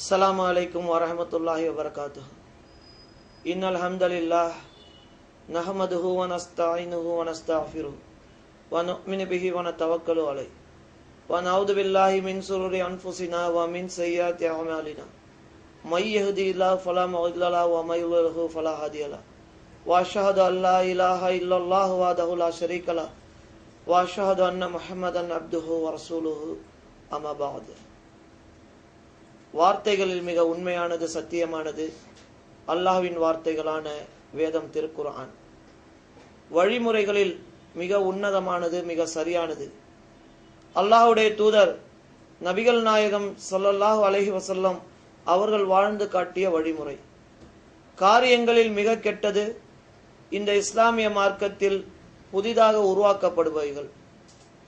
السلام عليكم ورحمة الله وبركاته إن الحمد لله نحمده ونستعينه ونستغفره ونؤمن به ونتوكل عليه ونعوذ بالله من شرور أنفسنا ومن سيئات أعمالنا من يهدي الله فلا مضل له ومن يضلل فلا هادي له۔ وأشهد أن لا إله إلا الله وحده لا شريك له۔ وأشهد أن محمدا عبده ورسوله أما بعد۔ வார்த்தைகளில் மிக உண்மையானது சத்தியமானது அல்லாஹ்வின் வார்த்தைகளான வேதம் திருக்குர்ஆன். வழிமுறைகளில் மிக உன்னதமானது மிக சரியானது. அல்லாஹுடைய தூதர் நபிகள் நாயகம் ஸல்லல்லாஹு அலஹி வசல்லம் அவர்கள் வாழ்ந்து காட்டிய வழிமுறை. காரியங்களில் மிக கெட்டது இந்த இஸ்லாமிய மார்க்கத்தில் புதிதாக உருவாக்கப்படுபவைகள்.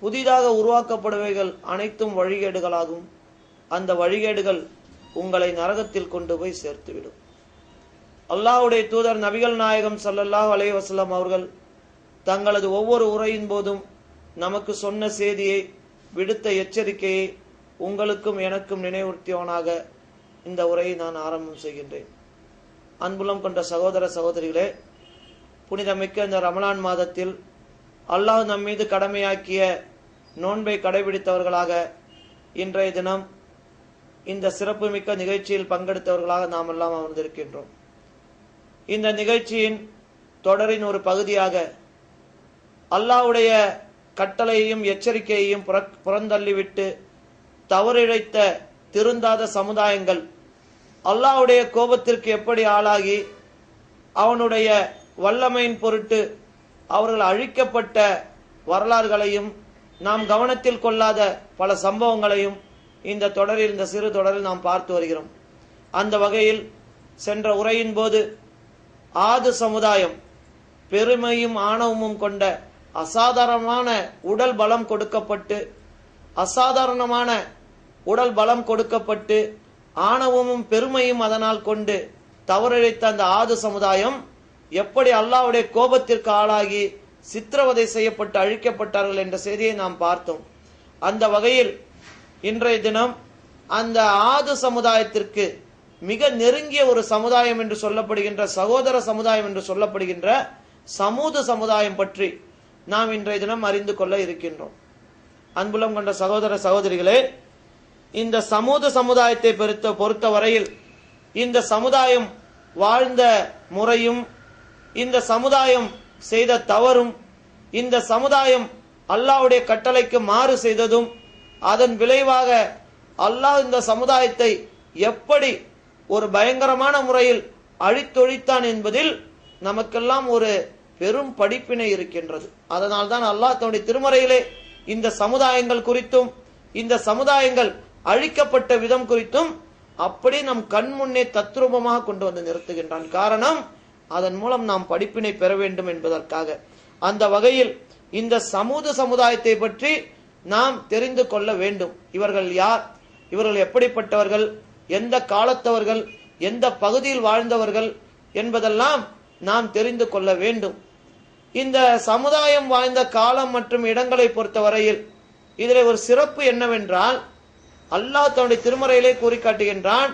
புதிதாக உருவாக்கப்படுவைகள் அனைத்தும் வழிகேடுகளாகும். அந்த வழிகேடுகள் உங்களை நரகத்தில் கொண்டு போய் சேர்த்துவிடும். அல்லாஹுடைய தூதர் நபிகள் நாயகம் சல்லல்லாஹ் அலைஹி அவர்கள் தங்களது ஒவ்வொரு உரையின் போதும் நமக்கு சொன்ன செய்தியை விடுத்த எச்சரிக்கையை உங்களுக்கும் எனக்கும் நினைவுறுத்தியவனாக இந்த உரையை நான் ஆரம்பம் செய்கின்றேன். அன்புலம் கொண்ட சகோதர சகோதரிகளே புனிதமிக்க இந்த ரமலான் மாதத்தில் அல்லாஹ் நம் மீது கடமையாக்கிய நோன்பை கடைபிடித்தவர்களாக இன்றைய தினம் இந்த சிறப்புமிக்க நிகழ்ச்சியில் பங்கெடுத்தவர்களாக நாம் எல்லாம் அமர்ந்திருக்கின்றோம். இந்த நிகழ்ச்சியின் தொடரின் ஒரு பகுதியாக அல்லாஹ்வுடைய கட்டளையையும் எச்சரிக்கையையும் புற- புறந்தள்ளிவிட்டு தவறிழைத்த திருந்தாத சமுதாயங்கள் அல்லாவுடைய கோபத்திற்கு எப்படி ஆளாகி அவனுடைய வல்லமையின் பொருட்டு அவர்கள் அழிக்கப்பட்ட வரலாறுகளையும் நாம் கவனத்தில் கொள்ளாத பல சம்பவங்களையும் இந்த தொடரில் இந்த சிறு தொடரில் நாம் பார்த்து வருகிறோம். அந்த வகையில் சென்ற உரையின் போது ஆது சமுதாயம் பெருமையும் ஆணவமும் கொண்ட அசாதாரணமான உடல் பலம் கொடுக்கப்பட்டு அசாதாரணமான உடல் பலம் கொடுக்கப்பட்டு ஆணவமும் பெருமையும் அதனால் கொண்டு தவறிழைத்த அந்த ஆது சமுதாயம் எப்படி அல்லாவுடைய கோபத்திற்கு ஆளாகி சித்திரவதை செய்யப்பட்டு அழிக்கப்பட்டார்கள் என்ற செய்தியை நாம் பார்த்தோம். அந்த வகையில் இன்றைய தினம் அந்த ஆது சமுதாயத்திற்கு மிக நெருங்கிய ஒரு சமுதாயம் என்று சொல்லப்படுகின்ற சகோதர சமுதாயம் என்று சொல்லப்படுகின்ற சமூக சமுதாயம் பற்றி நாம் இன்றைய தினம் அறிந்து கொள்ள இருக்கின்றோம். அன்புலம் கொண்ட சகோதர சகோதரிகளே இந்த சமூக சமுதாயத்தை பொறுத்த பொறுத்தவரையில் இந்த சமுதாயம் வாழ்ந்த முறையும் இந்த சமுதாயம் செய்த தவறும் இந்த சமுதாயம் அல்லாவுடைய கட்டளைக்கு மாறு செய்ததும் அதன் விளைவாக அல்லாஹ் இந்த சமுதாயத்தை எப்படி ஒரு பயங்கரமான முறையில் அழித்தொழித்தான் என்பதில் நமக்கெல்லாம் ஒரு பெரும் படிப்பினை இருக்கின்றது. அதனால் தான் அல்லாஹ் தன்னுடைய திருமறையிலே இந்த சமுதாயங்கள் குறித்தும் இந்த சமுதாயங்கள் அழிக்கப்பட்ட விதம் குறித்தும் அப்படி நம் கண் முன்னே தத்ரூபமாக கொண்டு வந்து நிறுத்துகின்றான். காரணம் அதன் மூலம் நாம் படிப்பினை பெற வேண்டும் என்பதற்காக. அந்த வகையில் இந்த சமூக சமுதாயத்தை பற்றி நாம் தெரிந்து கொள்ள வேண்டும். இவர்கள் யார்? இவர்கள் எப்படிப்பட்டவர்கள்? எந்த காலத்தவர்கள்? எந்த பகுதியில் வாழ்ந்தவர்கள்? என்பதெல்லாம் நாம் தெரிந்து கொள்ள வேண்டும். இந்த சமுதாயம் வாழ்ந்த காலம் மற்றும் இடங்களை பொறுத்தவரையில் இதில் ஒரு சிறப்பு என்னவென்றால் அல்லாஹ் தன்னுடைய திருமறையிலே கூறி காட்டுகின்றான்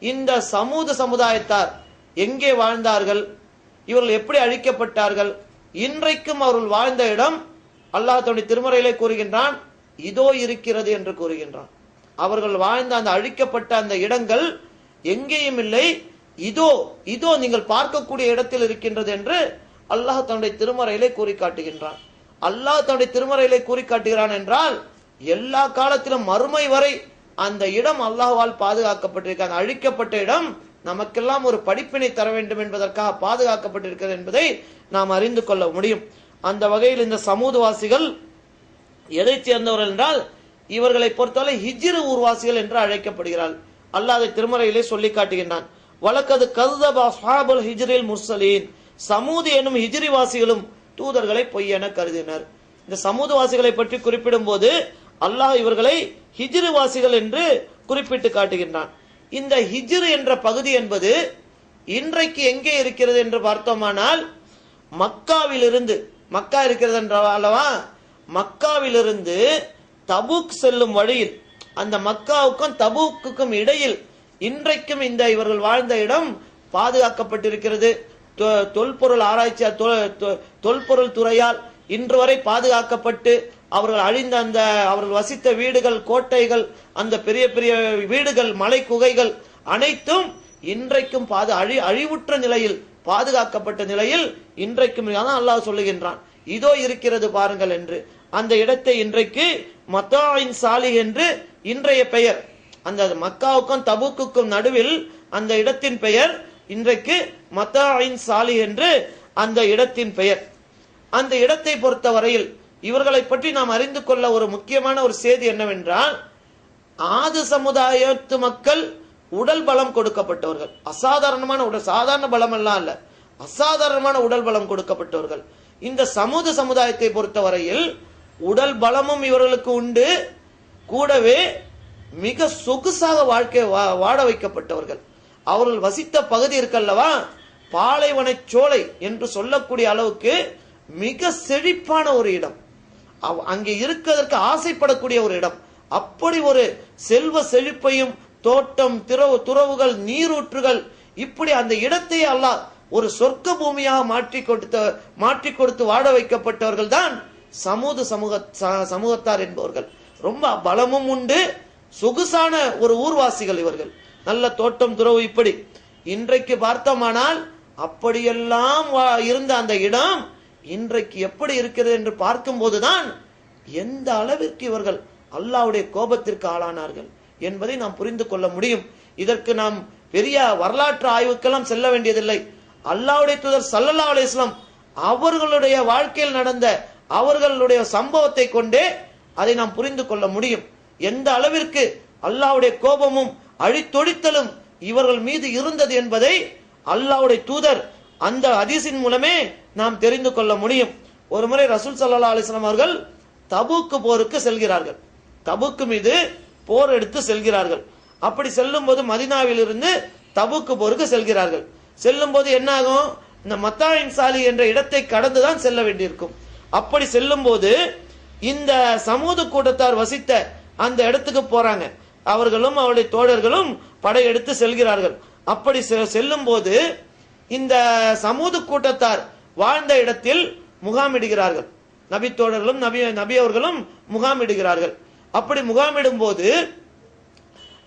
இந்த சமூக சமுதாயத்தார் எங்கே வாழ்ந்தார்கள்? இவர்கள் எப்படி அழிக்கப்பட்டார்கள்? இன்றைக்கும் அவர்கள் வாழ்ந்த இடம் அல்லாஹ் தன்னுடைய திருமறையிலே கூறுகின்றான் இதோ இருக்கிறது என்று கூறுகின்றான். அவர்கள் வாழ்ந்த அந்த அழிக்கப்பட்ட அந்த இடங்கள் எங்கேயும் இல்லை. இதோ இதோ நீங்கள் பார்க்கக்கூடிய இடத்தில் இருக்கின்றது என்று அல்லாஹ் தன்னுடைய திருமறையிலே கூறி காட்டுகின்றான் அல்லாஹ் தன்னுடைய திருமறையிலே கூறி காட்டுகிறான் என்றால் எல்லா காலத்திலும் மறுமை வரை அந்த இடம் அல்லாஹ்வால் பாதுகாக்கப்பட்டிருக்க அந்த அழிக்கப்பட்ட இடம் நமக்கெல்லாம் ஒரு படிப்பினை தர வேண்டும் என்பதற்காக பாதுகாக்கப்பட்டிருக்கிறது என்பதை நாம் அறிந்து கொள்ள முடியும். அந்த வகையில் இந்த சமூகவாசிகள் எதை சேர்ந்தவர்கள் என்றால் இவர்களை பொறுத்தவரை ஹிஜ்ரு ஊர்வாசிகள் என்று அழைக்கப்படுகிறார் அல்லாஹ் அதை திருமறையிலே சொல்லி காட்டுகின்றான். வழக்கது கருதப அஸ்ஹாபுல் ஹிஜ்ரில் முர்சலீன். சமூது எனும் ஹிஜ்ரிவாசிகளும் தூதர்களை பொய் என கருதினர். இந்த சமூக வாசிகளை பற்றி குறிப்பிடும் போது அல்லாஹ் இவர்களை ஹிஜிரு வாசிகள் என்று குறிப்பிட்டு காட்டுகின்றான். இந்த ஹிஜ்ரு என்ற பகுதி என்பது இன்றைக்கு எங்கே இருக்கிறது என்று பார்த்தோமானால் மக்காவிலிருந்து மக்கா இருக்கிறது என்ற அல்லவா? மக்காவிலிருந்து தபூக் செல்லும் வழியில் அந்த மக்காவுக்கும் தபூக்குக்கும் இடையில் இன்றைக்கும் இந்த இவர்கள் வாழ்ந்த இடம் பாதுகாக்கப்பட்டிருக்கிறது. தொ- தொல்பொருள் ஆராய்ச்சி தொ- தொல்பொருள் துறையால் இன்று வரை பாதுகாக்கப்பட்டு அவர்கள் அழிந்த அந்த அவர்கள் வசித்த வீடுகள் கோட்டைகள் அந்த பெரிய பெரிய வீடுகள் மலை குகைகள் அனைத்தும் இன்றைக்கும் பாது அழி அழிவுற்ற நிலையில் பாதுகாக்கப்பட்ட நிலையில் இன்றைக்கும் அல்லாஹ் சொல்லுகின்றான். இதோ இருக்கிறது பாருங்கள் என்று. அந்த இடத்தை இன்றைக்கு மத்தாயின் சாலி என்று இன்றைய பெயர். அந்த மக்காவுக்கும் தபுக்குக்கும் நடுவில் அந்த இடத்தின் பெயர் இன்றைக்கு மத்தாயின் சாலி என்று அந்த இடத்தின் பெயர். அந்த இடத்தை பொறுத்த வரையில் இவர்களை பற்றி நாம் அறிந்து கொள்ள ஒரு முக்கியமான ஒரு செய்தி என்னவென்றால் ஆது சமுதாயத்து மக்கள் உடல் பலம் கொடுக்கப்பட்டவர்கள். அசாதாரணமான உடல் சாதாரண பலம் எல்லாம் அல்ல அசாதாரணமான உடல் பலம் கொடுக்கப்பட்டவர்கள். இந்த சமூக சமுதாயத்தை பொறுத்தவரையில் உடல் பலமும் இவர்களுக்கு உண்டு. கூடவே மிக சொகுசாக வாழ்க்கை வா- வைக்கப்பட்டவர்கள். அவர்கள் வசித்த பகுதி இருக்கல்லவா? பாலைவன சோலை என்று சொல்லக்கூடிய அளவுக்கு மிக செழிப்பான ஒரு இடம். அவ்- அங்கே இருக்கிறதற்கு ஆசைப்படக்கூடிய ஒரு இடம். அப்படி ஒரு செல்வ செழிப்பையும் தோட்டம் திறவு துறவுகள் நீரூற்றுகள் இப்படி அந்த இடத்தை அல்லாஹ் ஒரு சொர்க்க பூமியாக மாற்றி கொடுத்த மாற்றி கொடுத்து வாட வைக்கப்பட்டவர்கள் தான் சமூக சமூக ச- சமூகத்தார் என்பவர்கள். ரொம்ப பலமும் உண்டு. சொகுசான ஒரு ஊர்வாசிகள் இவர்கள். நல்ல தோட்டம் துறவு இப்படி. இன்றைக்கு பார்த்தோமானால் அப்படியெல்லாம் வா- இருந்த அந்த இடம் இன்றைக்கு எப்படி இருக்கிறது என்று பார்க்கும்போதுதான் எந்த அளவிற்கு இவர்கள் அல்லாவுடைய கோபத்திற்கு ஆளானார்கள் என்பதை நாம் புரிந்து கொள்ள முடியும். இதற்கு நாம் பெரிய வரலாற்று ஆய்வுக்கெல்லாம் செல்ல வேண்டியதில்லை. அல்லாவுடைய தூதர் சல்லல்லா அலிஸ்லாம் அவர்களுடைய வாழ்க்கையில் நடந்த அவர்களுடைய சம்பவத்தை கொண்டே அதை நாம் புரிந்து கொள்ள முடியும். எந்த அளவிற்கு அல்லாஹ்வுடைய கோபமும் அழித்தொழித்தலும் இவர்கள் மீது இருந்தது என்பதை அல்லாவுடைய தூதர் அந்த அதிசின் மூலமே நாம் தெரிந்து கொள்ள முடியும். ஒரு முறை ரசூல் சல்லா அலிஸ்லாம் அவர்கள் தபுக்கு போருக்கு செல்கிறார்கள். தபுக்கு மீது போர் எடுத்து செல்கிறார்கள். அப்படி செல்லும் போது மதினாவிலிருந்து தபுக்கு போருக்கு செல்கிறார்கள். செல்லும் போது என்ன ஆகும் இந்த மத்தாயின் சாலி என்ற இடத்தை கடந்துதான் செல்ல வேண்டியிருக்கும். அப்படி செல்லும் போது இந்த சமூக கூட்டத்தார் வசித்த அந்த இடத்துக்கு போறாங்க. அவர்களும் அவருடைய தோழர்களும் படையெடுத்து செல்கிறார்கள். அப்படி செ- செல்லும் போது இந்த சமூக கூட்டத்தார் வாழ்ந்த இடத்தில் முகாமிடுகிறார்கள் நபி தோழர்களும் நபி நபி அவர்களும் முகாமிடுகிறார்கள் அப்படி முகாமிடும் போது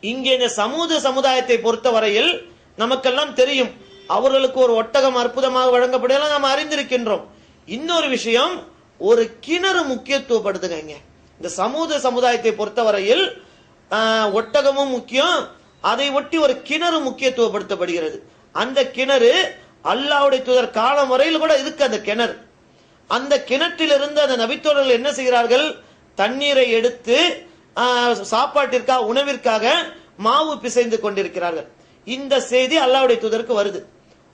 இங்கே இந்த சமூக சமுதாயத்தை பொறுத்தவரையில் நமக்கெல்லாம் தெரியும். அவர்களுக்கு ஒரு ஒட்டகம் அற்புதமாக வழங்கப்படலாம் நாம் அறிந்திருக்கின்றோம். இன்னொரு விஷயம் ஒரு கிணறு முக்கியத்துவப்படுத்துங்க. இந்த சமூக சமுதாயத்தை பொறுத்தவரையில் ஒட்டகமும் முக்கியம். அதை ஒட்டி ஒரு கிணறு முக்கியத்துவப்படுத்தப்படுகிறது. அந்த கிணறு அல்லாவுடைய தூதர் காலம் வரையில் கூட இருக்கு அந்த கிணறு. அந்த கிணற்றிலிருந்து அந்த நபித்தோழர்கள் என்ன செய்கிறார்கள்? தண்ணீரை எடுத்து சாப்பாட்டிற்காக உணவிற்காக மாவு பிசைந்து கொண்டிருக்கிறார்கள். இந்த செய்தி அல்லாவுடைய தூதருக்கு வருது.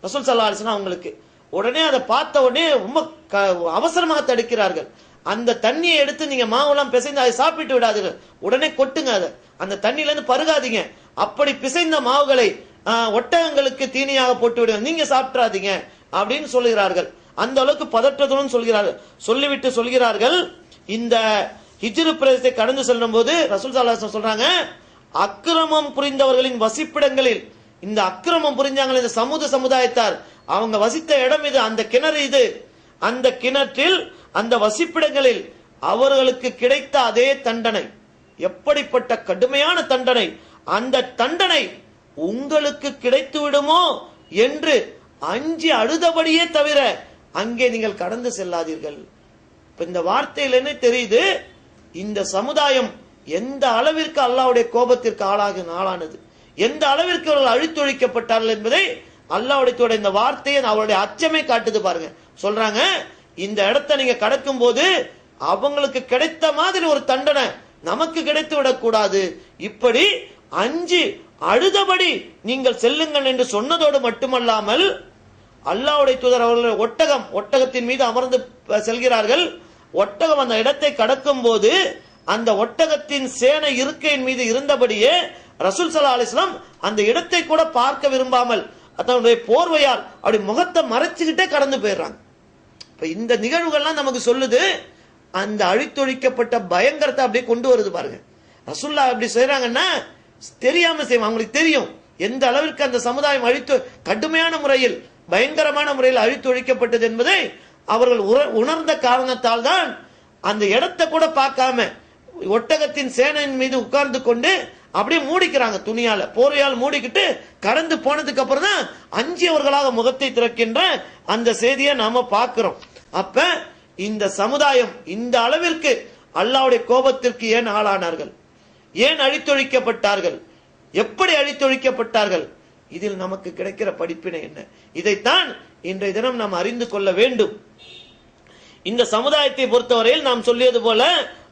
ரசூல் சல்லா அலிஸ்லாம் அவங்களுக்கு. உடனே அதை பார்த்த உடனே ரொம்ப க- அவசரமாக தடுக்கிறார்கள். அந்த தண்ணியை எடுத்து நீங்க மாவுலாம் பிசைந்து அதை சாப்பிட்டு விடாதீர்கள். உடனே கொட்டுங்க அதை. அந்த தண்ணியில இருந்து பருகாதீங்க. அப்படி பிசைந்த மாவுகளை ஒட்டகங்களுக்கு தீனியாக போட்டு விடுங்க. நீங்க சாப்பிட்றாதீங்க அப்படின்னு சொல்லுகிறார்கள் அந்த அளவுக்கு பதற்றத்துடன் சொல்கிறார்கள். சொல்லிவிட்டு சொல்கிறார்கள் இந்த ஹிஜ்ரு பிரதேசத்தை கடந்து செல்லும் போது ரசூல் சாலாசன் சொல்றாங்க அக்கிரமம் புரிந்தவர்களின் வசிப்பிடங்களில் இந்த அக்கிரமம் புரிஞ்சாங்களே இந்த சமூக சமுதாயத்தார் அவங்க வசித்த இடம் இது அந்த கிணறு இது. அந்த கிணற்றில் அந்த வசிப்பிடங்களில் அவர்களுக்கு கிடைத்த அதே தண்டனை. எப்படிப்பட்ட கடுமையான தண்டனை? அந்த தண்டனை உங்களுக்கு கிடைத்து விடுமோ என்று அஞ்சு அழுதபடியே தவிர அங்கே நீங்கள் கடந்து செல்லாதீர்கள். இப்ப இந்த வார்த்தையில் என்ன தெரியுது? இந்த சமுதாயம் எந்த அளவிற்கு அல்லாவுடைய கோபத்திற்கு ஆளாக நாளானது? எந்த அளவிற்கு அவர்கள் அழித்தொழிக்கப்பட்டார்கள் என்பதை அல்லாவுடைய இந்த வார்த்தையை அவருடைய அச்சமே காட்டுது பாருங்க. சொல்றாங்க இந்த இடத்தை நீங்க கடக்கும் போது அவங்களுக்கு கிடைத்த மாதிரி ஒரு தண்டனை நமக்கு கிடைத்து விடக்கூடாது. இப்படி அஞ்சு அழுதபடி நீங்கள் செல்லுங்கள் என்று சொன்னதோடு மட்டுமல்லாமல் அல்லாவுடைய தூதர் அவர்கள் ஒட்டகம் ஒட்டகத்தின் மீது அமர்ந்து செல்கிறார்கள். ஒட்டகம் அந்த இடத்தை கடக்கும் போது அந்த ஒட்டகத்தின் சேனை இருக்கையின் மீது இருந்தபடியே ரசூல் சலா அலிஸ்லாம் அந்த இடத்தை கூட பார்க்க விரும்பாமல் அதனுடைய போர்வையால் அப்படி முகத்தை மறைச்சுக்கிட்டே கடந்து போயிடுறாங்க. இப்போ இந்த நிகழ்வுகள்லாம் நமக்கு சொல்லுது அந்த அழித்தொழிக்கப்பட்ட பயங்கரத்தை அப்படியே கொண்டு வருது பாருங்க. ரசுல்லா அப்படி செய்கிறாங்கன்னா தெரியாம செய்வாங்க. அவங்களுக்கு தெரியும் எந்த அளவிற்கு அந்த சமுதாயம் அழித்து கடுமையான முறையில் பயங்கரமான முறையில் அழித்தொழிக்கப்பட்டது என்பதை அவர்கள் உணர்ந்த காரணத்தால் தான் அந்த இடத்தை கூட பார்க்காம ஒட்டகத்தின் சேனையின் மீது உட்கார்ந்து கொண்டு அப்படியே மூடிக்கிறாங்க துணியால. போரையால் மூடிக்கிட்டு கடந்து போனதுக்கு அப்புறம் தான் அஞ்சியவர்களாக முகத்தை திறக்கின்ற அந்த செய்தியை நாம பார்க்கிறோம். அப்ப இந்த சமுதாயம் இந்த அளவிற்கு அல்லாவுடைய கோபத்திற்கு ஏன் ஆளானார்கள்? ஏன் அழித்தொழிக்கப்பட்டார்கள்? எப்படி அழித்தொழிக்கப்பட்டார்கள்? இதில் நமக்கு கிடைக்கிற படிப்பினை என்ன? இதைத்தான் இன்றைய தினம் நாம் அறிந்து கொள்ள வேண்டும். இந்த சமுதாயத்தை பொறுத்தவரையில் நாம் சொல்லியது போல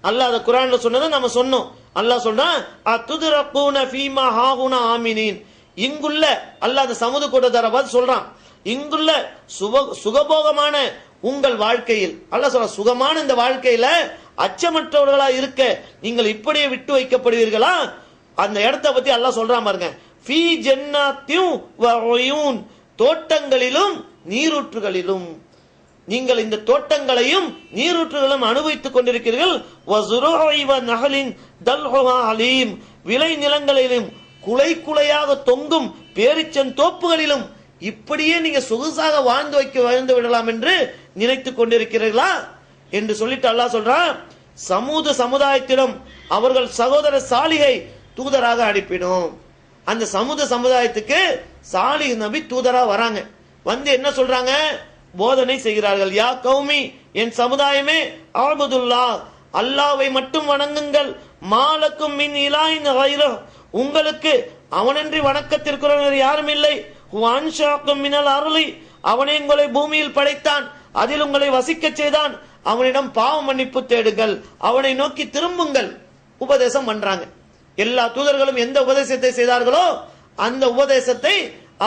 அல்லாத குரான்ல சொன்னதை நம்ம சொன்னோம். அல்லாஹ் சொல்றான் அத்துதுரப்பூன ஃபீமா ஹாகுன ஆமினின். இங்குள்ள அல்லாஹ் அந்த சமுது கூட்டத்தார பார்த்து சொல்றான் இங்குள்ள சுப சுகபோகமான உங்கள் வாழ்க்கையில் அல்லாஹ் சொல்ற சுகமான இந்த வாழ்க்கையில அச்சமற்றவர்களா இருக்க நீங்கள் இப்படியே விட்டு வைக்கப்படுவீர்களா? அந்த இடத்த பத்தி அல்லாஹ் சொல்றான் பாருங்க ஃபீ ஜென்னாத்தியும் தோட்டங்களிலும் நீரூற்றுகளிலும். நீங்கள் இந்த தோட்டங்களையும் நீரூற்றுகளும் அனுபவித்துக் கொண்டிருக்கிறீர்கள். நகலின் அலீம். விளை நிலங்களிலும் குலை குலையாக தொங்கும் பேரிச்சன் தோப்புகளிலும் இப்படியே நீங்க சொகுசாக வாழ்ந்து வைக்க வாழ்ந்து விடலாம் என்று நினைத்துக் கொண்டிருக்கிறீர்களா? என்று சொல்லிட்டு அல்லாஹ் சொல்றான் சமூக சமுதாயத்திடம் அவர்கள் சகோதர சாலிகை தூதராக அனுப்பினோம். அந்த சமூக சமுதாயத்துக்கு சாலிக நபி தூதரா வராங்க. வந்து என்ன சொல்றாங்க? போதனை செய்கிறார்கள். யா கௌமி என் சமுதாயமே ஆபதுல்லா அல்லாவை மட்டும் வணங்குங்கள். மாலக்கும் மின் இலாயின் கைரோ உங்களுக்கு அவனன்றி வணக்கத்திற்குறவர் யாரும் இல்லை. வான்ஷாக்கும் மினல் அருளி. அவனே உங்களை பூமியில் படைத்தான். அதில் உங்களை வசிக்கச் செய்தான். அவனிடம் பாவ மன்னிப்பு தேடுங்கள். அவனை நோக்கி திரும்புங்கள். உபதேசம் பண்றாங்க. எல்லா தூதர்களும் எந்த உபதேசத்தை செய்தார்களோ அந்த உபதேசத்தை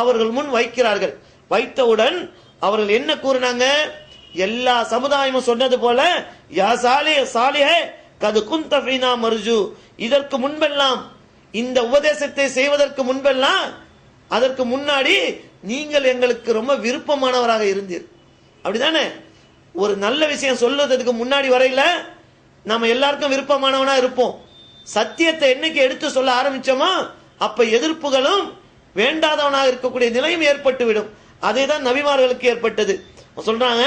அவர்கள் முன் வைக்கிறார்கள். வைத்தவுடன் அவர்கள் என்ன கூறினாங்க? எல்லா சமுதாயமும் சொன்னது போல யா சாலி சாலிஹே கது குந்த மருஜு மர்ஜு. இதற்கு முன்பெல்லாம் இந்த உபதேசத்தை செய்வதற்கு முன்பெல்லாம் அதற்கு முன்னாடி நீங்கள் எங்களுக்கு ரொம்ப விருப்பமானவராக இருந்தீர். அப்படிதானே? ஒரு நல்ல விஷயம் சொல்லுறதுக்கு முன்னாடி வரையில நம்ம எல்லாருக்கும் விருப்பமானவனா இருப்போம். சத்தியத்தை என்னைக்கு எடுத்து சொல்ல ஆரம்பிச்சோமோ அப்ப எதிர்ப்புகளும் வேண்டாதவனாக இருக்கக்கூடிய நிலையும் ஏற்பட்டுவிடும். அதேதான் நபிமார்களுக்கு ஏற்பட்டது. சொல்றாங்க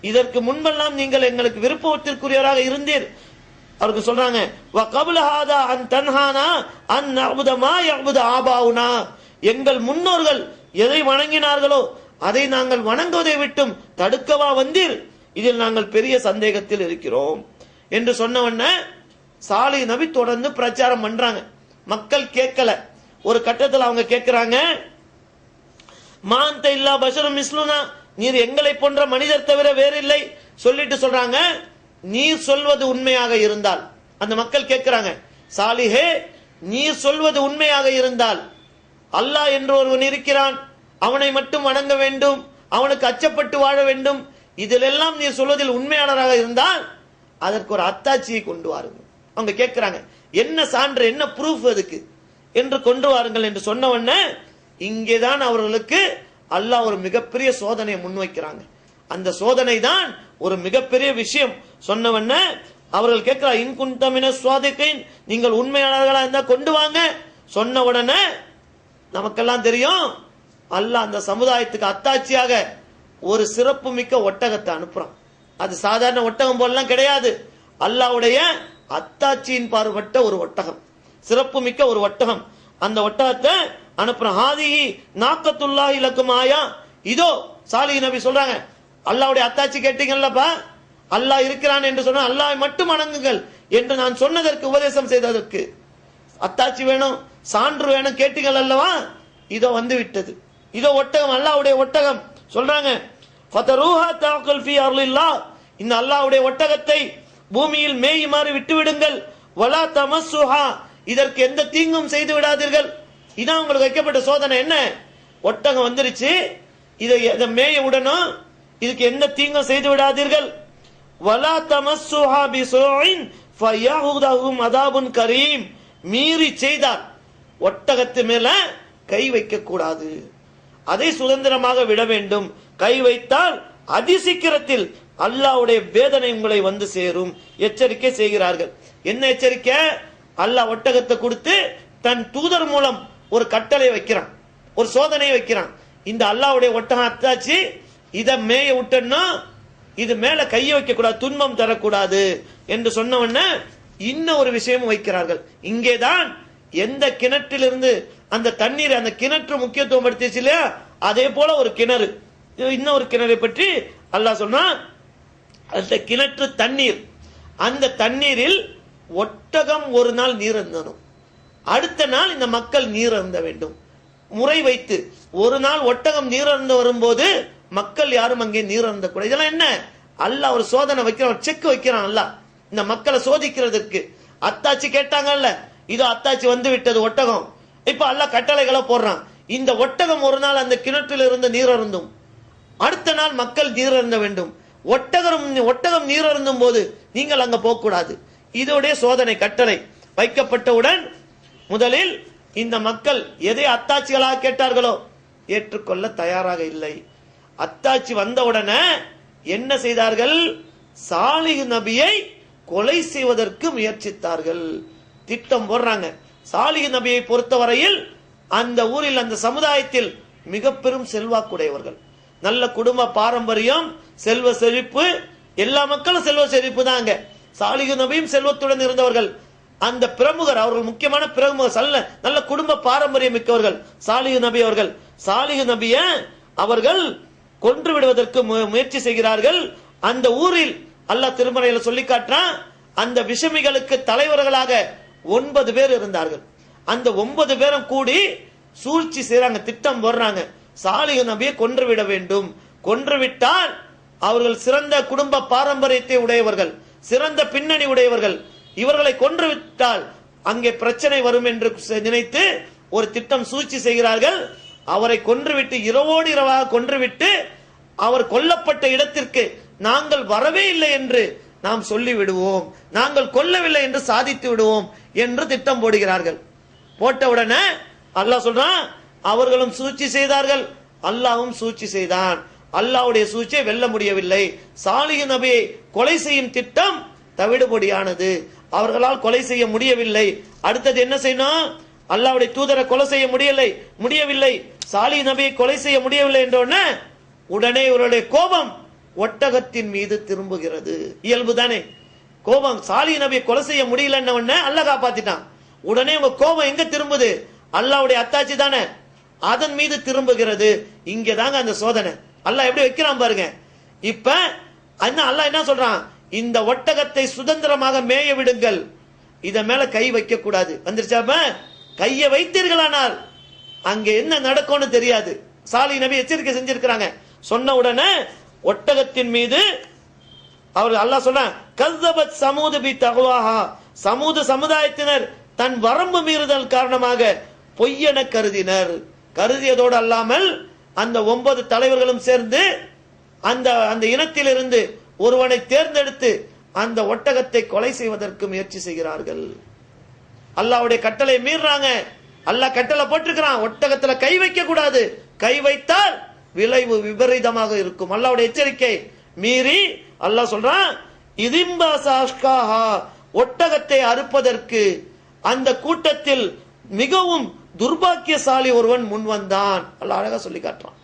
இதற்கு முன்பெல்லாம் நீங்கள் எங்களுக்கு விருப்பத்திற்குரியவராக இருந்தீர். அவருக்கு சொல்றாங்க வ கபுல ஹாதா அன் தன்ஹானா அன் நஅபுத மா ஆபாவுனா. எங்கள் முன்னோர்கள் எதை வணங்கினார்களோ அதை நாங்கள் வணங்குவதை விட்டும் தடுக்கவா வந்தீர். இதில் நாங்கள் பெரிய சந்தேகத்தில் இருக்கிறோம். என்று சொன்ன உடனே நபி தொடர்ந்து பிரச்சாரம் பண்றாங்க. மக்கள் கேட்கல. ஒரு கட்டத்தில் அவங்க கேட்கிறாங்க மாந்த இல்லா பஷரும் இஸ்லுனா நீர் எங்களை போன்ற மனிதர் தவிர வேறு இல்லை சொல்லிட்டு சொல்றாங்க நீர் சொல்வது உண்மையாக இருந்தால். அந்த மக்கள் கேட்கிறாங்க சாலிஹே நீர் சொல்வது உண்மையாக இருந்தால். அல்லாஹ் என்று ஒருவன் இருக்கிறான் அவனை மட்டும் வணங்க வேண்டும் அவனுக்கு அச்சப்பட்டு வாழ வேண்டும். இதிலெல்லாம் நீர் சொல்வதில் உண்மையாளராக இருந்தால் அதற்கு ஒரு அத்தாட்சியை கொண்டு வாருங்கள். அவங்க கேட்கிறாங்க என்ன சான்று என்ன ப்ரூஃப் அதுக்கு? என்று கொண்டு வாருங்கள் என்று சொன்னவொன்னே இங்கேதான் அவர்களுக்கு அல்லாஹ் ஒரு மிகப்பெரிய சோதனையை முன்வைக்கிறாங்க. அந்த சோதனை தான் ஒரு மிகப்பெரிய விஷயம். சொன்னவன அவர்கள் கேட்கிறா இன்குந்தமின சுவாதிக்கைன் நீங்கள் உண்மையாளர்களா இருந்தா கொண்டு வாங்க. சொன்ன உடனே நமக்கெல்லாம் தெரியும் அல்லாஹ் அந்த சமுதாயத்துக்கு அத்தாட்சியாக ஒரு சிறப்பு மிக்க ஒட்டகத்தை அனுப்புறான். அது சாதாரண ஒட்டகம் போலலாம் கிடையாது. அல்லாஹ்வுடைய அத்தாட்சியின் பார்வட்ட ஒரு ஒட்டகம். சிறப்பு மிக்க ஒரு ஒட்டகம். அந்த ஒட்டகத்தை அனுப்புறான். ஹாதிஹி நாக்கத்துல்லா இலக்கும் ஆயா. இதோ சாலி நபி சொல்றாங்க. அல்லாவுடைய அத்தாச்சி கேட்டீங்கல்லப்பா. அல்லாஹ் இருக்கிறான் என்று சொன்னால் அல்லாஹ் மட்டும் அணங்குங்கள் என்று நான் சொன்னதற்கு உபதேசம் செய்ததற்கு. அத்தாச்சி வேணும் சான்று வேணும் கேட்டீங்கள் அல்லவா? இதோ வந்து விட்டது இதோ ஒட்டகம் அல்லாஹ்வுடைய ஒட்டகம். சொல்றாங்க இந்த அல்லாஹ்வுடைய ஒட்டகத்தை பூமியில் மேயுமாறு விட்டு விடுங்கள் வலா தமஸ்ஸுஹா. இதற்கு எந்த தீங்கும் செய்து விடாதீர்கள். இதான் உங்களுக்கு வைக்கப்பட்ட சோதனை. என்ன? ஒட்டகம் வந்துருச்சு. இதை இதை மேய விடணும் இதுக்கு எந்த தீங்கும் செய்து விடாதீர்கள். வலா தமசுஹா பிசோயின் ஃபயாஹுதாஹும் அதாபுன் கரீம். மீறி செய்தார் ஒட்டகத்து மேல கை வைக்க கூடாது அதை சுதந்திரமாக விட வேண்டும். கை வைத்தால் அதிசீக்கிரத்தில் அல்லாஹ்வுடைய வேதனை உங்களை வந்து சேரும். எச்சரிக்கை செய்கிறார்கள். என்ன எச்சரிக்கை? அல்லாஹ் ஒட்டகத்தை கொடுத்து தன் தூதர் மூலம் ஒரு கட்டளை வைக்கிறான். ஒரு சோதனையை வைக்கிறான். இந்த அல்லாவுடைய ஒட்டகம் அத்தாச்சு இதை மேய விட்டோம்னா இது மேல கையை வைக்க கூடாது துன்பம் தரக்கூடாது என்று சொன்ன உடனே இன்னும் ஒரு விஷயமும் வைக்கிறார்கள். இங்கேதான் எந்த கிணற்றிலிருந்து அந்த தண்ணீர் அந்த கிணற்று முக்கியத்துவம் படுத்திச்சு இல்லையா? அதே போல ஒரு கிணறு. இன்னும் ஒரு கிணறை பற்றி அல்லாஹ் சொன்னான் அந்த கிணற்று தண்ணீர் அந்த தண்ணீரில் ஒட்டகம் ஒரு நாள் நீர் இருந்தனும் அடுத்த நாள் இந்த மக்கள் நீர் அருந்த வேண்டும். முறை வைத்து ஒரு நாள் ஒட்டகம் நீர் அருந்த வரும்போது மக்கள் யாரும் அங்கே நீர் அருந்த கூட இதெல்லாம் என்ன? அல்ல ஒரு சோதனை வைக்கிறான் ஒரு செக் வைக்கிறான் அல்ல இந்த மக்களை சோதிக்கிறதுக்கு. அத்தாச்சி கேட்டாங்கல்ல இதோ அத்தாச்சி வந்து விட்டது ஒட்டகம். இப்ப அல்ல கட்டளைகளை போடுறான். இந்த ஒட்டகம் ஒரு நாள் அந்த கிணற்றில் இருந்து நீர் அருந்தும் அடுத்த நாள் மக்கள் நீர் அருந்த வேண்டும். ஒட்டகம் ஒட்டகம் நீர் அருந்தும் போது நீங்கள் அங்க போகக்கூடாது. இதோடைய சோதனை கட்டளை வைக்கப்பட்டவுடன் முதலில் இந்த மக்கள் எதை அத்தாட்சிகளாக கேட்டார்களோ ஏற்றுக்கொள்ள தயாராக இல்லை. அத்தாட்சி வந்தவுடனே என்ன செய்தார்கள்? சாலிஹ் நபியை கொலை செய்வதற்கு முயற்சித்தார்கள். திட்டம் போடுறாங்க. சாலிஹ் நபியை பொறுத்தவரையில் அந்த ஊரில் அந்த சமுதாயத்தில் மிக பெரும் செல்வாக்குடையவர்கள். நல்ல குடும்ப பாரம்பரியம் செல்வ செழிப்பு எல்லா மக்களும் செல்வ செழிப்பு தாங்க. சாலிகு நபியும் செல்வத்துடன் இருந்தவர்கள் அந்த பிரமுகர் அவர்கள் முக்கியமான பிரமுகர் அல்ல நல்ல குடும்ப பாரம்பரியம் மிக்கவர்கள் சாலிகு நபி அவர்கள். சாலிகு நபிய அவர்கள் கொன்று விடுவதற்கு மு- முயற்சி செய்கிறார்கள். அந்த ஊரில் அல்லாஹ் திருமறையில சொல்லி காட்டுறான் அந்த விஷமிகளுக்கு தலைவர்களாக ஒன்பது பேர் இருந்தார்கள். அந்த ஒன்பது பேரும் கூடி சூழ்ச்சி செய்யறாங்க திட்டம் போடுறாங்க. சாலிக நபியை கொன்று விட வேண்டும். கொன்று விட்டால் அவர்கள் சிறந்த குடும்ப பாரம்பரியத்தை உடையவர்கள். சிறந்த பின்னணி உடையவர்கள் இவர்களை கொன்று விட்டால் அங்கே பிரச்சனை வரும் என்று நினைத்து ஒரு திட்டம் சூழ்ச்சி செய்கிறார்கள். அவரை கொன்றுவிட்டு இரவோடு இரவாக கொன்றுவிட்டு அவர் கொல்லப்பட்ட இடத்திற்கு நாங்கள் வரவே இல்லை என்று நாம் சொல்லி விடுவோம் நாங்கள் கொல்லவில்லை என்று சாதித்து விடுவோம் என்று திட்டம் போடுகிறார்கள். போட்டவுடனே அல்லாஹ் சொல்றான் அவர்களும் சூழ்ச்சி செய்தார்கள். அல்லாவும் சூழ்ச்சி செய்தான். அல்லாவுடைய சூழ்ச்சியை வெல்ல முடியவில்லை. சாலிஹ் நபியை கொலை செய்யும் திட்டம் தவிடுபடியானது. அவர்களால் கொலை செய்ய முடியவில்லை. அடுத்தது என்ன செய்யணும்? அல்லாவுடைய தூதரை கொலை செய்ய முடியலை. முடியவில்லை. சாலிஹ் நபியை கொலை செய்ய முடியவில்லை என்ற உடனே இவருடைய கோபம் ஒட்டகத்தின் மீது திரும்புகிறது. இயல்பு தானே. கோபம் சாலி நபியை கொலை செய்ய முடியலன்ன உடனே அல்லாஹ் காப்பாத்திட்டான். உடனே உங்க கோபம் எங்க திரும்புது? அல்லாஹ்வுடைய அத்தாச்சி தானே. அதன் மீது திரும்புகிறது. இங்கே தாங்க அந்த சோதனை. அல்லாஹ் எப்படி வைக்கிறான் பாருங்க. இப்ப என்ன அல்லாஹ் என்ன சொல்றான்? இந்த ஒட்டகத்தை சுதந்திரமாக மேய விடுங்கள். இத மேல கை வைக்க கூடாது வந்துருச்சாப்ப கையை வைத்தீர்களானால் அங்க என்ன நடக்கும்னு தெரியாது. சாலி நபி எச்சரிக்கை செஞ்சிருக்கிறாங்க. சொன்ன உடனே ஒட்டகத்தின் மீது அவர் அல்லாஹ் சொல்றான் கஸ்தபத் சமூது பி தகுவாஹா. சமூக சமுதாயத்தினர் தன் வரம்பு மீறுதல் காரணமாக பொய்யென கருதினர். கருதியதோடு அல்லாமல் அந்த ஒன்பது தலைவர்களும் சேர்ந்து அந்த அந்த இனத்திலிருந்து ஒருவனை தேர்ந்தெடுத்து அந்த ஒட்டகத்தை கொலை செய்வதற்கு முயற்சி செய்கிறார்கள். அல்லாவுடைய கட்டளை மீறாங்க. அல்லாஹ் கட்டளை போட்டிருக்கிறான். ஒட்டகத்துல கை வைக்க கூடாது கை வைத்தால் விளைவு விபரீதமாக இருக்கும். அல்லாவுடைய எச்சரிக்கை மீறி அல்லாஹ் சொல்றான் இதிம்பா சாஷ்காஹா. ஒட்டகத்தை அறுப்பதற்கு அந்த கூட்டத்தில் மிகவும் துர்பாக்கியசாலி ஒருவன் முன் வந்தான். அல்ல அழகா சொல்லி காட்டுறான்.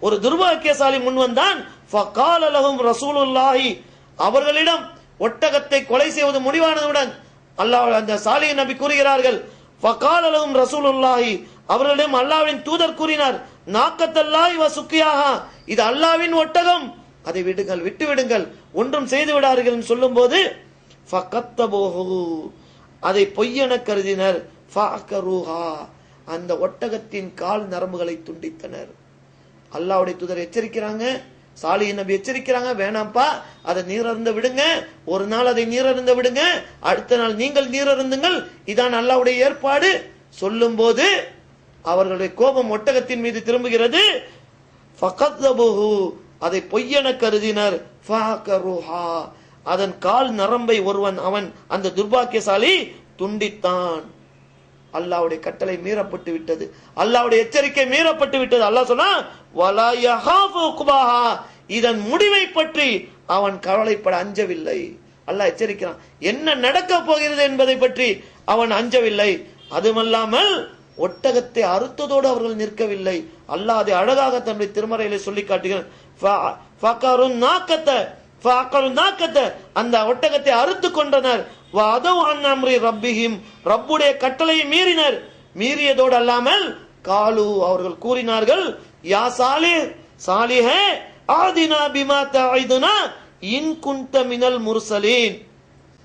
ஒரு துர்பாக்கியசாலி முன் வந்தான். ரசூலுல்லாஹி. அவர்களிடம் ஒட்டகத்தை கொலை செய்வது முடிவானதுடன் அல்லாஹ் அந்த சாலிஹ் நபி கூறுகிறார்கள் ஃபகால் அலகும் ரசூலுல்லாஹி. அவர்களிடம் அல்லாவின் தூதர் கூறினார் நாக்கத்தல்லாய் வ சுக்கியாஹா. இது அல்லாஹ்வின் ஒட்டகம். அதை விடுங்கள் விட்டு விடுங்கள். ஒன்றும் செய்து விடார்கள் என்று சொல்லும்போது அதை பொய்யென கருதினர். அந்த ஒட்டகத்தின் கால் நரம்புகளை துண்டித்தனர். அல்லாவுடைய தூதர் எச்சரிக்கிறாங்க சாலி நபி எச்சரிக்கிறாங்க வேணாம்ப்பா அதை நீரருந்த விடுங்க ஒரு நாள் அதை நீரருந்த விடுங்க அடுத்த நாள் நீங்கள் நீரருந்துங்கள் இதான் அல்லாவுடைய ஏற்பாடு. சொல்லும்போது அவர்களுடைய கோபம் ஒட்டகத்தின் மீது திரும்புகிறது. அதை பொய்யென கருதினர். அதன் கால் நரம்பை ஒருவன் அவன் அந்த துர்பாக்கியசாலி துண்டித்தான். அல்லாவுடைய கட்டளை மீறப்பட்டு விட்டது. அல்லாவுடைய எச்சரிக்கை மீறப்பட்டு விட்டது. அல்லாஹ் சொன்னா வலா இதன் முடிவை பற்றி அவன் கவலைப்பட அஞ்சவில்லை. அல்லாஹ் எச்சரிக்கிறான். என்ன நடக்க போகிறது என்பதை பற்றி அவன் அஞ்சவில்லை. அதுமல்லாமல் ஒட்டகத்தை அறுத்ததோடு அவர்கள் நிற்கவில்லை. அல்லாஹ் அதை அழகாக தன்னுடைய திருமறையில சொல்லி காட்டுகிறான். நாக்கத்தை நாக்கத்தை அந்த ஒட்டகத்தை அறுத்து கொண்டனர் வஅதவ் அன் ரப்பிஹிம். ரப்புடைய கட்டளையை மீறினர். மீறியதோடு அல்லாமல் காலு அவர்கள் கூறினார்கள் யா சாலி சாலிஹ ஆதினா பிமா தாய்துனா இன் குந்த மினல் முர்சலீன்.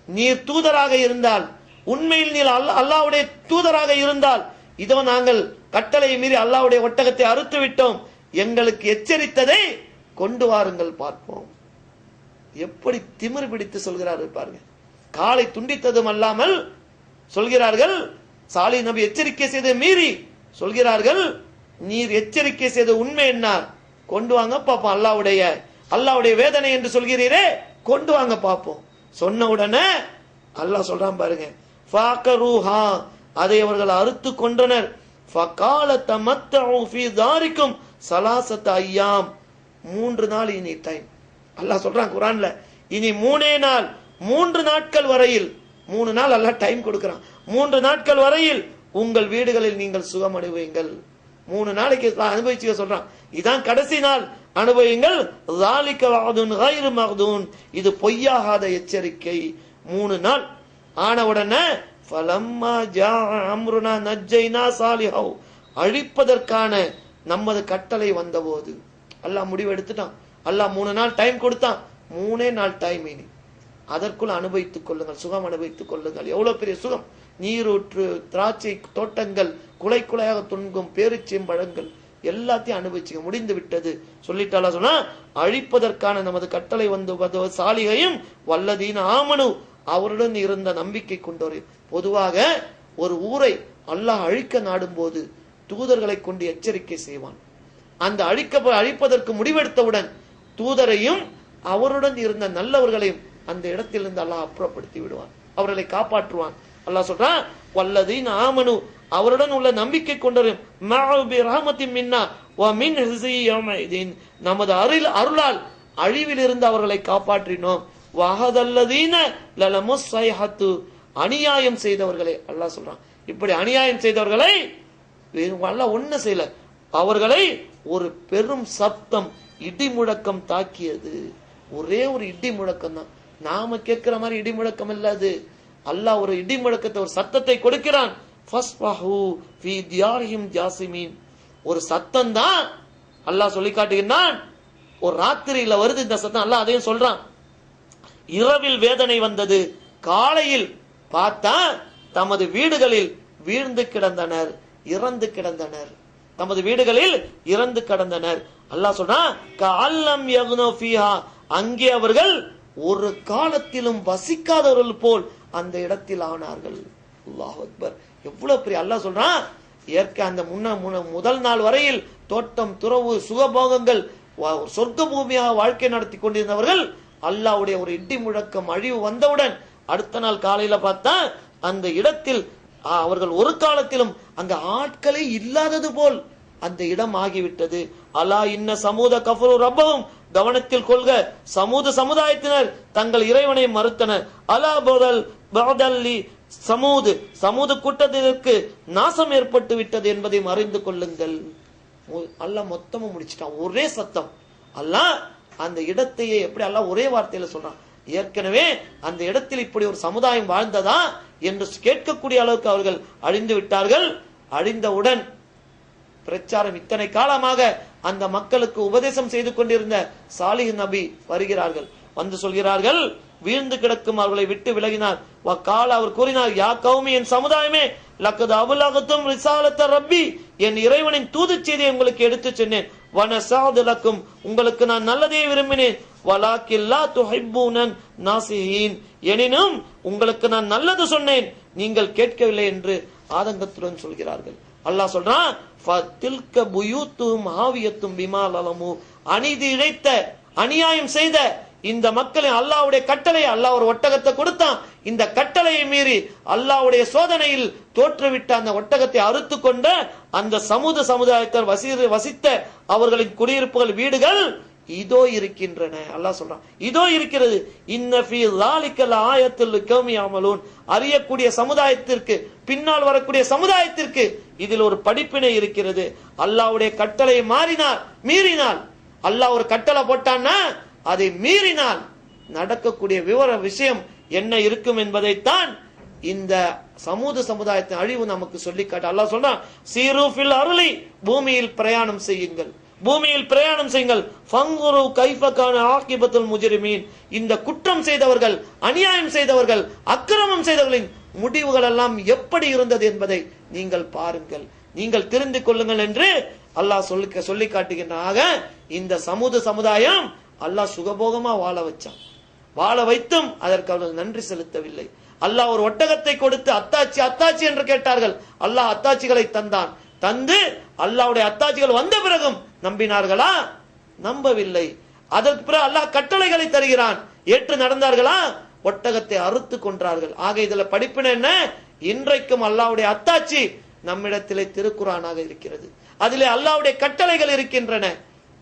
நீர் தூதராக இருந்தால் உண்மையில் நீர் அல்லாவுடைய தூதராக இருந்தால் இதோ நாங்கள் கட்டளையை மீறி அல்லாவுடைய ஒட்டகத்தை அறுத்து விட்டோம். எங்களுக்கு எச்சரித்ததை கொண்டு வாருங்கள் பார்ப்போம். எப்படி திமிர் பிடித்து சொல்கிறார்கள் பாருங்க. காலை துண்டித்ததும் அல்லாமல் சொல்கிறார்கள் சாலி நபி எச்சரிக்கை செய்த மீறி சொல்கிறார்கள் நீர் எச்சரிக்கை செய்த உண்மை என்ன? கொண்டு வாங்க பாப்போம் அல்லாவுடைய அல்லாவுடைய வேதனை என்று சொல்கிறீரே கொண்டு வாங்க பாப்போம் சொன்ன உடனே அல்லாஹ் சொல்றான் பாருங்க ஃபாக்கரூஹா அதை அவர்கள் அறுத்து கொண்டனர் ஃபகால தமத்தஉ ஃபீ தாரிக்கும் சலாசத் ஐயாம் மூன்று நாள் இனி டைம் அல்லாஹ் சொல்றான் குரான்ல இனி மூணே நாள் மூன்று நாட்கள் வரையில் மூணு நாள் எல்லாம் டைம் கொடுக்குறான். மூன்று நாட்கள் வரையில் உங்கள் வீடுகளில் நீங்கள் சுகம் அனுபவிங்கள் மூணு நாளைக்கு அனுபவிச்சுக்க சொல்றான். இதான் கடைசி நாள். அனுபவிங்கள் லாலிக்க வாதுன் ஹைரு மகதூன் இது பொய்யாகாத எச்சரிக்கை. மூணு நாள். ஆன உடனே ஃபலம்மா ஜா அம்ருனா நஜ்ஜைனா சாலிஹவ் அழிப்பதற்கான நமது கட்டளை வந்தபோது அல்லாஹ் முடிவெடுத்துட்டான். அல்லாஹ் மூணு நாள் டைம் கொடுத்தான். மூணே நாள் டைம் இனி. அதற்குள் அனுபவித்துக் கொள்ளுங்கள் சுகம் அனுபவித்துக் கொள்ளுங்கள். எவ்வளவு பெரிய சுகம்? நீரூற்று திராட்சை தோட்டங்கள் குலை குலையாக துன்பும் பேரிச்செம்பழங்கள் எல்லாத்தையும் அனுபவிச்சுங்க. முடிந்து விட்டது. சொல்லிட்டாலா சொன்னா அழிப்பதற்கான நமது கட்டளை வந்து சாலிகையும் வல்லதீன ஆமனு அவருடன் இருந்த நம்பிக்கை கொண்டோர். பொதுவாக ஒரு ஊரை அல்லாஹ் அழிக்க நாடும்போது தூதர்களை கொண்டு எச்சரிக்கை செய்வான். அந்த அழிக்க அழிப்பதற்கு முடிவெடுத்தவுடன் தூதரையும் அவருடன் இருந்த நல்லவர்களையும் அந்த இடத்திலிருந்து அல்லாஹ் அப்புறப்படுத்தி விடுவான். அவர்களை காப்பாற்றுவான். அல்லாஹ் சொல்றான் வல்லதீன் ஆமனு அவருடன் உள்ள நம்பிக்கை கொண்டவரும் மின் நமது அருள் அருளால் அழிவில் இருந்து அவர்களை காப்பாற்றினோம். வஹதல்லதீன சைஹத்து அநியாயம் செய்தவர்களை அல்லாஹ் சொல்றான். இப்படி அநியாயம் செய்தவர்களை அல்லாஹ் ஒண்ணு செய்யல. அவர்களை ஒரு பெரும் சப்தம் இடி முழக்கம் தாக்கியது. ஒரே ஒரு இடி முழக்கம் தான் நாம கேட்கிற மாதிரி இடி முழக்கம் இல்ல அது. அல்லாஹ் ஒரு இடி முழக்கத்தை ஒரு சத்தத்தை கொடுக்கிறான். ஒரு சத்தம் தான் அல்லாஹ் சொல்லி காட்டுகிறான் ஒரு ராத்திரியில வருது இந்த சத்தம் அல்லாஹ் அதையும் சொல்றான். இரவில் வேதனை வந்தது. காலையில் பார்த்தா தமது வீடுகளில் வீழ்ந்து கிடந்தனர் இறந்து கிடந்தனர். தமது வீடுகளில் இறந்து கிடந்தனர். அல்லாஹ் சொன்னா அங்கே அவர்கள் ஒரு காலத்திலும் வசிக்காதவர்கள் போல் அந்த இடத்தில் ஆனார்கள். அல்லாஹ் அக்பர். எவ்வளவு பெரிய அல்லாஹ் சொல்றான்? இயற்கை அந்த முன்ன முன்ன- முதல் நாள் வரையில் தோட்டம் துறவு சுகபோகங்கள் சொர்க்க பூமியாக வாழ்க்கை நடத்தி கொண்டிருந்தவர்கள் அல்லாவுடைய ஒரு இடி முழக்கம் அழிவு வந்தவுடன் அடுத்த நாள் காலையில பார்த்தா அந்த இடத்தில் அவர்கள் ஒரு காலத்திலும் அங்க ஆட்களே இல்லாதது போல் அந்த இடம் ஆகிவிட்டது. அலா இன்ன சமூத கஃபரு ரப்பவும் கவனத்தில் கொள்க சமூக சமுதாயத்தினர் தங்கள் இறைவனை மறுத்தனர். அலா போதல் பதல்லி சமூது. சமூது கூட்டத்திற்கு நாசம் ஏற்பட்டு விட்டது என்பதை அறிந்து கொள்ளுங்கள். அல்ல அல்லாஹ் மொத்தமும் முடிச்சிட்டான். ஒரே சத்தம். அல்லாஹ் அந்த இடத்தையே எப்படி அல்ல ஒரே வார்த்தையில சொல்றான்? ஏற்கனவே அந்த இடத்தில் இப்படி ஒரு சமுதாயம் வாழ்ந்ததா? என்று கேட்கக்கூடிய அளவுக்கு அவர்கள் அழிந்து விட்டார்கள். அழிந்தவுடன் பிரச்சாரம் இத்தனை காலமாக அந்த மக்களுக்கு உபதேசம் செய்து கொண்டிருந்த சாலிஹ் நபி வருகிறார்கள். வந்து சொல்கிறார்கள் வீழ்ந்து கிடக்கும் அவர்களை விட்டு விலகினார். வக்கால் அவர் கூறினார் யா கௌமி என் சமுதாயமே லக்கது அபுலகத்தும் ரிசாலத்த ரப்பி என் இறைவனின் தூதுச் செய்தியை உங்களுக்கு எடுத்துச் சொன்னேன். வனசாது லக்கும் உங்களுக்கு நான் நல்லதே விரும்பினேன். வலாக்கில்லா துஹிப்பூனன் நாசிஹீன். எனினும் உங்களுக்கு நான் நல்லது சொன்னேன் நீங்கள் கேட்கவில்லை என்று ஆதங்கத்துடன் சொல்கிறார்கள். அல்லாஹ் சொல்றான் தில்க புயூத்தும் ஆவியத்தும் பிமால் அநீதி இழைத்த அநியாயம் செய்த இந்த மக்களின் அல்லாவுடைய கட்டளை அல்லாஹ் ஒரு ஒட்டகத்தை கொடுத்தான். இந்த கட்டளையை மீறி அல்லாவுடைய சோதனையில் தோற்றுவிட்ட அந்த ஒட்டகத்தை அறுத்து கொண்ட அந்த சமூக சமுதாயத்தார் வசி வசித்த அவர்களின் குடியிருப்புகள் வீடுகள் இதோ இருக்கின்றன. அல்லாஹ் சொல்றான். இதோ இருக்கிறது. இன்ன ஃபீ ஸாலிக அறியக்கூடிய சமுதாயத்திற்கு பின்னால் வரக்கூடிய சமுதாயத்திற்கு இதில் ஒரு படிப்பினை இருக்கிறது. அல்லாவுடைய கட்டளை மாறினால் மீறினால். அல்லாஹ் ஒரு கட்டளை போட்டான்னா அதை மீறினால் நடக்கக்கூடிய விவர விஷயம் என்ன இருக்கும் என்பதைத்தான் இந்த சமூக சமுதாயத்தின் அழிவு நமக்கு சொல்லி காட்ட அல்லாஹ் சொல்றான் சீரூஃபில் அருளி பூமியில் பிரயாணம் செய்யுங்கள். பூமியில் பிரயாணம் செய்யுங்கள். ஃபங்குரு கைஃபக்கான ஆக்கிபத்துல் முஜிரிமீன். இந்த குற்றம் செய்தவர்கள் அநியாயம் செய்தவர்கள் அக்கிரமம் செய்தவர்களின் முடிவுகள் எல்லாம் எப்படி இருந்தது என்பதை நீங்கள் பாருங்கள். நீங்கள் தெரிந்து கொள்ளுங்கள் என்று அல்லாஹ் சொல்லி சொல்லி காட்டுகின்றாக. இந்த சமூக சமுதாயம் அல்லாஹ் சுகபோகமா வாழ வச்சான். வாழ வைத்தும் அதற்கு அவர்கள் நன்றி செலுத்தவில்லை. அல்லாஹ் ஒரு ஒட்டகத்தை கொடுத்து அத்தாச்சி அத்தாச்சி என்று கேட்டார்கள். அல்லாஹ் அத்தாச்சிகளை தந்தான். தந்து அல்லாவுடைய அத்தாச்சிகள் வந்த பிறகும் நம்பினார்களா? நம்பவில்லை. அதற்கு பிறகு அல்லாஹ் கட்டளைகளை தருகிறான். ஏற்று நடந்தார்களா? ஒட்டகத்தை அறுத்து கொன்றார்கள். ஆக இதுல படிப்பின என்ன? இன்றைக்கும் அல்லாவுடைய அத்தாச்சி நம்மிடத்திலே திருக்குறானாக இருக்கிறது. அதிலே அல்லாவுடைய கட்டளைகள் இருக்கின்றன.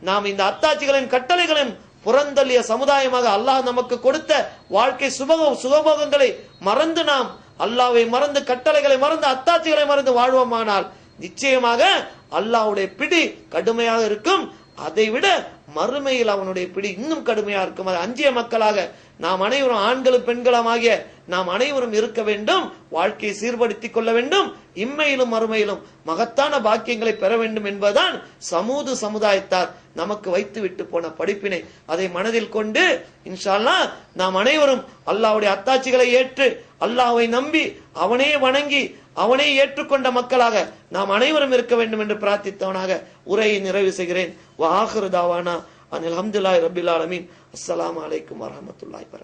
நாம் இந்த அத்தாட்சிகளின் கட்டளைகளையும் புறந்தள்ளிய சமுதாயமாக அல்லாஹ் நமக்கு கொடுத்த வாழ்க்கை சுபக சுகபோகங்களை மறந்து நாம் அல்லாவை மறந்து கட்டளைகளை மறந்து அத்தாட்சிகளை மறந்து வாழ்வோமானால் நிச்சயமாக அல்லாஹ்வுடைய பிடி கடுமையாக இருக்கும். அதை விட மறுமையில் அவனுடைய பிடி இன்னும் கடுமையாக இருக்கும். அது அஞ்சிய மக்களாக நாம் அனைவரும் ஆண்களும் பெண்களும் ஆகிய நாம் அனைவரும் இருக்க வேண்டும் வாழ்க்கையை சீர்படுத்திக் கொள்ள வேண்டும் இம்மையிலும் மறுமையிலும் மகத்தான பாக்கியங்களை பெற வேண்டும் என்பதுதான் சமூக சமுதாயத்தார் நமக்கு வைத்து விட்டு போன படிப்பினை. அதை மனதில் கொண்டு இன்ஷால்லா நாம் அனைவரும் அல்லாவுடைய அத்தாட்சிகளை ஏற்று அல்லாவை நம்பி அவனே வணங்கி அவனை ஏற்றுக்கொண்ட மக்களாக நாம் அனைவரும் இருக்க வேண்டும் என்று பிரார்த்தித்தவனாக உரையை நிறைவு செய்கிறேன். வாஹிரு தாவானா அனில் அஹமதுல்லாஹி ரபில் ஆலமீன். அஸ்லாம் அலைக்கும் வரமத்துல்லாய் வபரகாத்துஹு